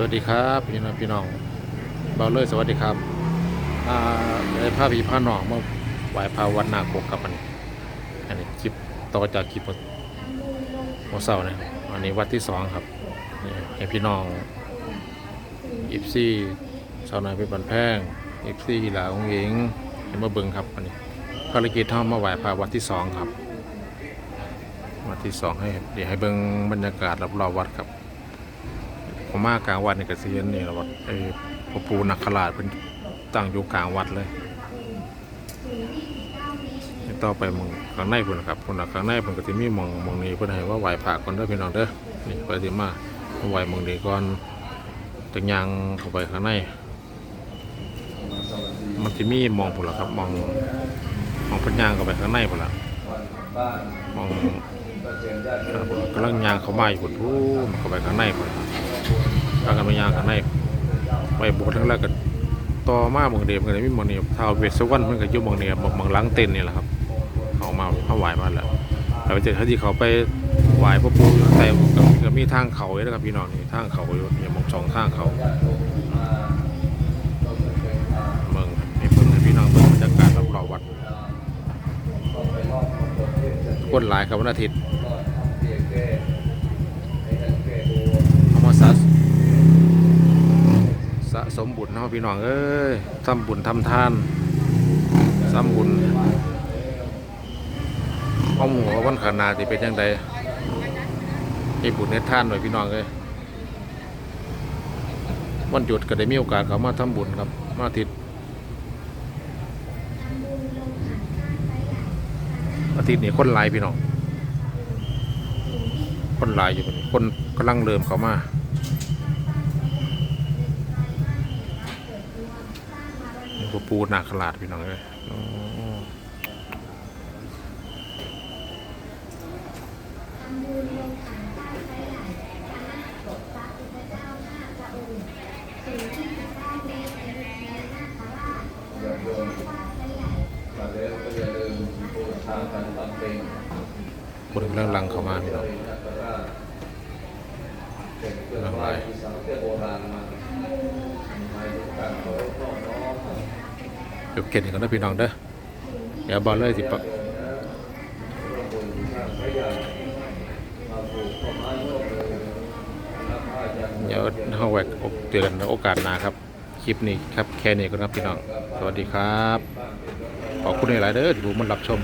สวัสดีครับพี่น้องพี่น้องเบาเลยสวัสดีครับอ่าได้พาพี่พาหนองมาไหวพระวัดนาโกกับอันอันนี้คลิปต่อจากคลิปเมื่อเช้านะครับอันนี้วัดที่สองครับให้พี่น้องอิฟซี่ชาวนาเป็นบันแพงอิฟซี่หลาองเองเห็นมาเบิงครับอันนี้ภารกิจท่ามาไหวพระวัดที่สองครับ วัดที่สองให้เดี๋ยวให้เบิงบรรยากาศรอบๆวัดครับ ผมมากลางวัดในกระเซียนนี่ละวัดไอ้พระปูนักขลาดเป็นตั้งอยู่กลางวัดเลยต่อไปมึงข้างในพุ่นะครับพุ่นข้างในพุ่นก็สิมีมองมองนี้เพิ่นให้ว่าไหว้พระก่อนเด้อพี่น้องเด้อนี่ไปสิมาไหว้มองนี้ก่อนจังยังเข้าไปข้างในมันสิมีมองพุ่นล่ะครับมองมองพิ่นยางเข้าไปข้างในพุ่นล่ะมองกำลังยางเขามาอยู่พุ่นทู่เข้าไปข้างในพุ่น พากันไปยางข้างในไปโบสถ์ทั้งแรกก็ต่อมาเมืองเดียมกันเลยมีเมืองนี้ท้าวเวสสุวรรณมันก็อยู่เมืองนี้เมืองหลังเต็นนี่แหละครับเขามาเขาไหวมาแล้วแต่ไปเจอเขาที่เขาไปไหวพระปู่แต่ก็ก็มีทางเขาอยู่นะครับพี่น้องนี่ทางเขาอยู่นี่ามองสองทางเขาเมืองนี่เมืองให้พี่น้องเบิ่งบรรยากาศรอบๆวัดคนหลายครับวันอาทิตย์เอามาซัส สมบุญเนาะพี่น้องเอ้ยทำบุญทำทานทำบุญเอาหมูเอาวันขนาดที่เป็นยังไงให้บุญให้ทานหน่อยพี่น้องเอ้ยวันหยุดก็ได้มีโอกาสเขามาทำบุญครับ มาอาทิตย์อาทิตย์นี้คนหลายพี่น้อง คนหลายอยู่คนนี้คนกำลังเริ่มเขามา นี่ก็ปูนาขลาดพี่น้องเลยคนกำลังลังเข้ามาพี่น้องกำลังไล่ ยวเก็บกันนะพี่น้องเด้อเดี๋ยวบอลเลยสิปะเดี๋ยวเอาไว้เตือนโอกาสหน้าครับ คลิปนี้ครับแค่นี้ก็นะพี่น้อง สวัสดีครับ ขอบคุณหลายๆเด้อที่ผมมารับชม